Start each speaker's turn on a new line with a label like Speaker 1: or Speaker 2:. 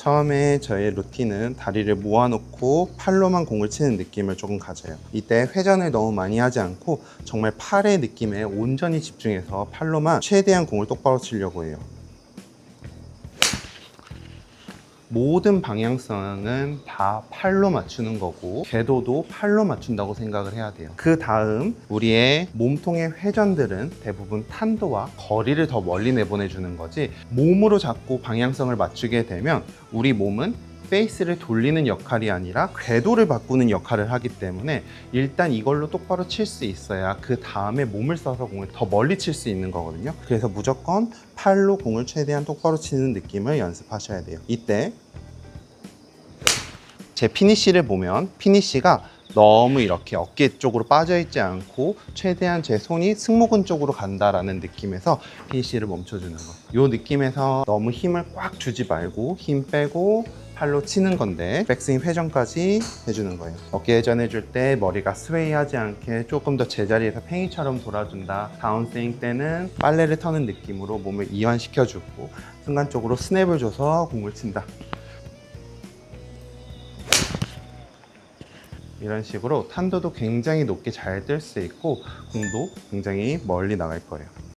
Speaker 1: 처음에 저의 루틴은 다리를 모아놓고 팔로만 공을 치는 느낌을 조금 가져요. 이때 회전을 너무 많이 하지 않고 정말 팔의 느낌에 온전히 집중해서 팔로만 최대한 공을 똑바로 치려고 해요. 모든 방향성은 다 팔로 맞추는 거고 궤도도 팔로 맞춘다고 생각을 해야 돼요. 그 다음 우리의 몸통의 회전들은 대부분 탄도와 거리를 더 멀리 내보내주는 거지 몸으로 자꾸 방향성을 맞추게 되면 우리 몸은 페이스를 돌리는 역할이 아니라 궤도를 바꾸는 역할을 하기 때문에 일단 이걸로 똑바로 칠 수 있어야 그 다음에 몸을 써서 공을 더 멀리 칠 수 있는 거거든요. 그래서 무조건 팔로 공을 최대한 똑바로 치는 느낌을 연습하셔야 돼요. 이때 제 피니쉬를 보면 피니쉬가 너무 이렇게 어깨 쪽으로 빠져 있지 않고 최대한 제 손이 승모근 쪽으로 간다라는 느낌에서 피니쉬를 멈춰주는 거. 이 느낌에서 너무 힘을 꽉 주지 말고 힘 빼고 팔로 치는 건데 백스윙 회전까지 해주는 거예요. 어깨 회전 해줄 때 머리가 스웨이하지 않게 조금 더 제자리에서 팽이처럼 돌아준다. 다운스윙 때는 빨래를 터는 느낌으로 몸을 이완시켜주고 순간적으로 스냅을 줘서 공을 친다. 이런 식으로 탄도도 굉장히 높게 잘 뜰 수 있고 공도 굉장히 멀리 나갈 거예요.